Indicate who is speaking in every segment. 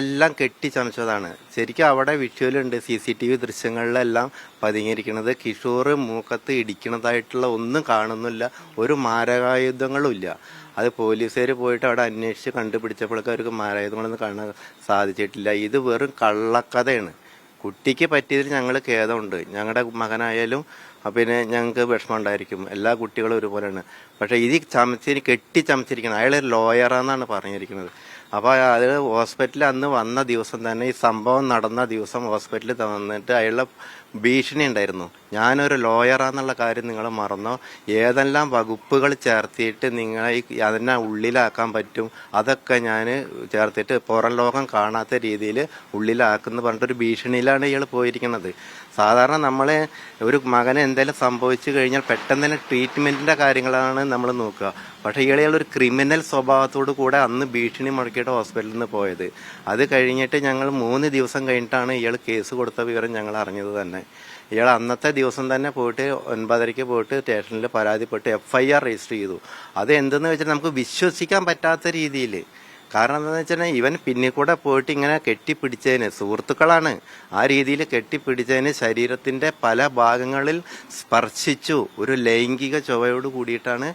Speaker 1: എല്ലാം കെട്ടിച്ചമച്ചതാണ്. ശരിക്കും അവിടെ വിഷ്വലുണ്ട്. സി സി ടി വി ദൃശ്യങ്ങളിലെല്ലാം പതിങ്ങിയിരിക്കുന്നത് കിഷോർ മൂക്കത്ത് ഇടിക്കണതായിട്ടുള്ള ഒന്നും കാണുന്നില്ല. ഒരു മാരകായുധങ്ങളും ഇല്ല അത് പോലീസുകാർ പോയിട്ട് അവിടെ അന്വേഷിച്ച് കണ്ടുപിടിച്ചപ്പോഴൊക്കെ അവർക്ക് മാരകായുധങ്ങളൊന്നും കാണാൻ സാധിച്ചിട്ടില്ല. ഇത് വെറും കള്ളക്കഥയാണ്. കുട്ടിക്ക് പറ്റിയതിൽ ഞങ്ങൾ ഖേദമുണ്ട്. ഞങ്ങളുടെ മകനായാലും പിന്നെ ഞങ്ങൾക്ക് വിഷമം ഉണ്ടായിരിക്കും എല്ലാ കുട്ടികളും ഒരുപോലെയാണ്. പക്ഷേ ഇത് ചമച്ചിരി കെട്ടി ചമച്ചിരിക്കണം അയാൾ ലോയറാന്നാണ് പറഞ്ഞിരിക്കുന്നത്. അപ്പോൾ അത് ഹോസ്പിറ്റലിൽ അന്ന് വന്ന ദിവസം തന്നെ ഈ സംഭവം നടന്ന ദിവസം ഹോസ്പിറ്റലിൽ തന്നിട്ട് അയാളുടെ ഭീഷണി ഉണ്ടായിരുന്നു. ഞാനൊരു ലോയറാന്നുള്ള കാര്യം നിങ്ങൾ മറന്നോ? ഏതെല്ലാം വകുപ്പുകൾ ചേർത്തിയിട്ട് നിങ്ങളെ അതിനെ ഉള്ളിലാക്കാൻ പറ്റും? അതൊക്കെ ഞാൻ ചേർത്തിട്ട് പുറം ലോകം കാണാത്ത രീതിയിൽ ഉള്ളിലാക്കുന്ന പറഞ്ഞിട്ടൊരു ഭീഷണിയിലാണ് ഇയാൾ പോയിരിക്കുന്നത്. സാധാരണ നമ്മൾ ഒരു മകന് എന്തെങ്കിലും സംഭവിച്ചു കഴിഞ്ഞാൽ പെട്ടെന്ന് തന്നെ ട്രീറ്റ്മെന്റിന്റെ കാര്യങ്ങളാണ് നമ്മൾ നോക്കുക. പക്ഷേ ഇയാളെ ഒരു ക്രിമിനൽ സ്വഭാവത്തോടു കൂടെ അന്ന് ഭീഷണി മുടക്കിയിട്ട് ഹോസ്പിറ്റലിൽ നിന്ന് പോയത്. അത് കഴിഞ്ഞിട്ട് ഞങ്ങൾ മൂന്ന് ദിവസം കഴിഞ്ഞിട്ടാണ് ഇയാൾ കേസ് കൊടുത്ത വിവരം ഞങ്ങൾ അറിഞ്ഞത് തന്നെ. ഇയാൾ അന്നത്തെ ദിവസം തന്നെ പോയിട്ട് ഒൻപതരയ്ക്ക് പോയിട്ട് സ്റ്റേഷനിൽ പരാതിപ്പെട്ട് എഫ് ഐ ആർ രജിസ്റ്റർ ചെയ്തു. അത് എന്തെന്ന് വെച്ചാൽ നമുക്ക് വിശ്വസിക്കാൻ പറ്റാത്ത രീതിയിൽ കാരണം എന്താണെന്ന് വെച്ചിട്ടുണ്ടെങ്കിൽ ഇവൻ പിന്നിൽ കൂടെ പോയിട്ട് ഇങ്ങനെ കെട്ടിപ്പിടിച്ചതിന് സുഹൃത്തുക്കളാണ്. ആ രീതിയിൽ കെട്ടിപ്പിടിച്ചതിന് ശരീരത്തിന്റെ പല ഭാഗങ്ങളിൽ സ്പർശിച്ചു. ഒരു ലൈംഗിക ചൊവയോട് കൂടിയിട്ടാണ്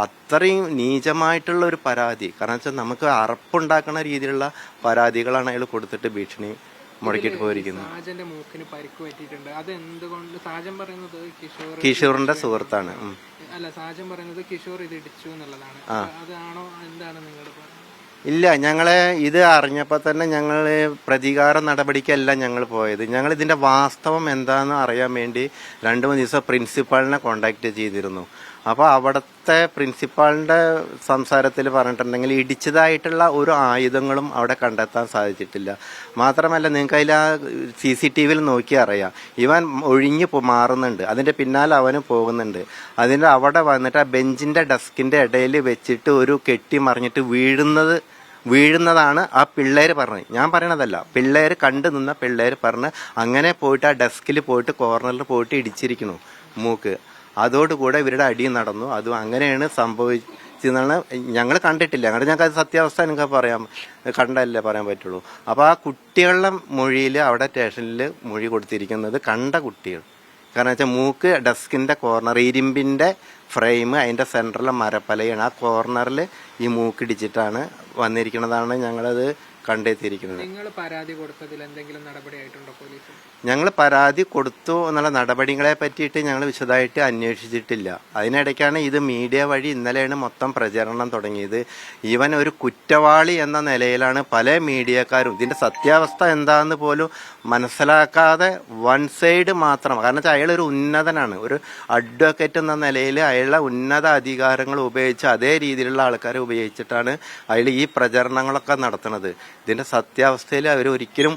Speaker 1: അത്രയും നീചമായിട്ടുള്ള ഒരു പരാതി. കാരണം വെച്ചാൽ നമുക്ക് അറപ്പുണ്ടാക്കുന്ന രീതിയിലുള്ള പരാതികളാണ് അയാൾ കൊടുത്തിട്ട് ഭീഷണി മുടക്കിയിട്ട് പോയിരിക്കുന്നു.
Speaker 2: സാജന്റെ മൂക്കിന് പരിക്ക് പറ്റിയിട്ടുണ്ട്. അത് എന്തുകൊണ്ട് സാജൻ പറയുന്നത് കിഷോർ
Speaker 1: കിഷോറിന്റെ സുഹൃത്താണ്.
Speaker 2: അല്ല സാജൻ പറയുന്നത് കിഷോർ ഇത് ഇടിച്ചു എന്നുള്ളതാണ്. അതാണോ? എന്താണ് നിങ്ങളുടെ
Speaker 1: ഇല്ല ഞങ്ങളെ ഇത് അറിഞ്ഞപ്പോൾ തന്നെ ഞങ്ങൾ പ്രതികാര നടപടിക്കല്ല ഞങ്ങൾ പോയത്. ഞങ്ങൾ ഇതിന്റെ വാസ്തവം എന്താണെന്ന് അറിയാൻ വേണ്ടി രണ്ട് മൂന്ന് ദിവസം പ്രിൻസിപ്പാളിനെ കോണ്ടാക്ട് ചെയ്തിരുന്നു. അപ്പോൾ അവിടുത്തെ പ്രിൻസിപ്പാളിന്റെ സംസാരത്തിൽ പറഞ്ഞിട്ടുണ്ടെങ്കിൽ ഇടിച്ചതായിട്ടുള്ള ഒരു ആയുധങ്ങളും അവിടെ കണ്ടെത്താൻ സാധിച്ചിട്ടില്ല. മാത്രമല്ല നിങ്ങൾക്ക് അതിൽ ആ സി സി ടി വിയിൽ നോക്കി അറിയാം. ഇവൻ ഒഴിഞ്ഞു മാറുന്നുണ്ട്. അതിന്റെ പിന്നാലെ അവന് പോകുന്നുണ്ട്. അതിന്റെ അവിടെ വന്നിട്ട് ആ ബെഞ്ചിന്റെ ഡെസ്കിന്റെ ഇടയിൽ വെച്ചിട്ട് ഒരു കെട്ടി മറിഞ്ഞിട്ട് വീഴുന്നത് വീഴുന്നതാണ് ആ പിള്ളേർ പറഞ്ഞത്. ഞാൻ പറയണതല്ല. പിള്ളേർ കണ്ടു നിന്ന പിള്ളേർ പറഞ്ഞ് അങ്ങനെ പോയിട്ട് ആ ഡെസ്കിൽ പോയിട്ട് കോർണറിൽ പോയിട്ട് ഇടിച്ചിരിക്കണു മൂക്ക്. അതോടുകൂടെ ഇവരുടെ അടി നടന്നു. അതും അങ്ങനെയാണ് സംഭവിച്ചതെന്നാണ് ഞങ്ങൾ കണ്ടിട്ടില്ല. അങ്ങനെ ഞങ്ങൾക്ക് അത് സത്യാവസ്ഥ നിങ്ങൾക്ക് പറയാൻ കണ്ടല്ലേ പറയാൻ പറ്റുള്ളൂ. അപ്പോൾ ആ കുട്ടികളുടെ മൊഴിയിൽ അവിടെ സ്റ്റേഷനിൽ മൊഴി കൊടുത്തിരിക്കുന്നത് കണ്ട കുട്ടികൾ. കാരണം വെച്ചാൽ മൂക്ക് ഡെസ്കിന്റെ കോർണർ ഇരുമ്പിന്റെ ഫ്രെയിം അതിന്റെ സെന്ററിലെ മരപ്പലയാണ് ആ കോർണറിൽ ഈ മൂക്കിടിച്ചിട്ടാണ് വന്നിരിക്കുന്നതാണ് ഞങ്ങളത് കണ്ടെത്തിയിരിക്കുന്നത്.
Speaker 2: നിങ്ങൾ പരാതി കൊടുത്തതിൽ എന്തെങ്കിലും നടപടി ആയിട്ടുണ്ടോ പോലീസ്
Speaker 1: ഞങ്ങൾ പരാതി കൊടുത്തു എന്നുള്ള നടപടികളെ പറ്റിയിട്ട് ഞങ്ങൾ വിശദമായിട്ട് അന്വേഷിച്ചിട്ടില്ല. അതിനിടയ്ക്കാണ് ഇത് മീഡിയ വഴി ഇന്നലെയാണ് മൊത്തം പ്രചരണം തുടങ്ങിയത്. ഈവൻ ഒരു കുറ്റവാളി എന്ന നിലയിലാണ് പല മീഡിയക്കാരും. ഇതിന്റെ സത്യാവസ്ഥ എന്താണെന്ന് പോലും മനസ്സിലാക്കാതെ വൺ സൈഡ് മാത്രം. കാരണം വെച്ചാൽ അയാൾ ഒരു ഉന്നതനാണ്. ഒരു അഡ്വക്കേറ്റ് എന്ന നിലയിൽ അയാളുടെ ഉന്നത അധികാരങ്ങൾ ഉപയോഗിച്ച് അതേ രീതിയിലുള്ള ആൾക്കാരെ ഉപയോഗിച്ചിട്ടാണ് അയാൾ ഈ പ്രചരണങ്ങളൊക്കെ നടത്തുന്നത്. ഇതിന്റെ സത്യാവസ്ഥയിൽ അവർ ഒരിക്കലും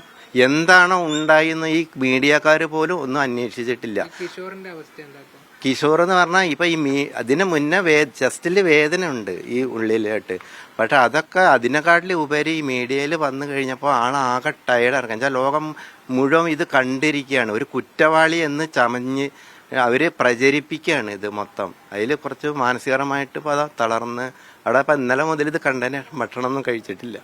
Speaker 1: എന്താണോ ഉണ്ടായെന്ന് ഈ മീഡിയക്കാർ പോലും ഒന്നും അന്വേഷിച്ചിട്ടില്ല.
Speaker 2: കിഷോറിന്റെ അവസ്ഥ എന്താ
Speaker 1: കിഷോർ എന്ന് പറഞ്ഞാൽ ഇപ്പം ഈ മീ അതിന് മുന്നേ വേ ചെസ്റ്റിൽ വേദന ഉണ്ട് ഈ ഉള്ളിലായിട്ട്. പക്ഷെ അതൊക്കെ അതിനെക്കാട്ടിൽ ഉപരി ഈ മീഡിയയിൽ വന്നു കഴിഞ്ഞപ്പോൾ ആളാകെ ടയർഡ് ഇറക്കാം വെച്ചാൽ ലോകം മുഴുവൻ ഇത് കണ്ടിരിക്കുകയാണ്. ഒരു കുറ്റവാളി എന്ന് ചമഞ്ഞ് അവർ പ്രചരിപ്പിക്കുകയാണ് ഇത് മൊത്തം. അതിൽ കുറച്ച് മാനസികപരമായിട്ട് ഇപ്പോൾ അതാ തളർന്ന്. അവിടെ ഇപ്പം ഇന്നലെ മുതൽ ഇത് കണ്ടതിന് ഭക്ഷണമൊന്നും കഴിച്ചിട്ടില്ല.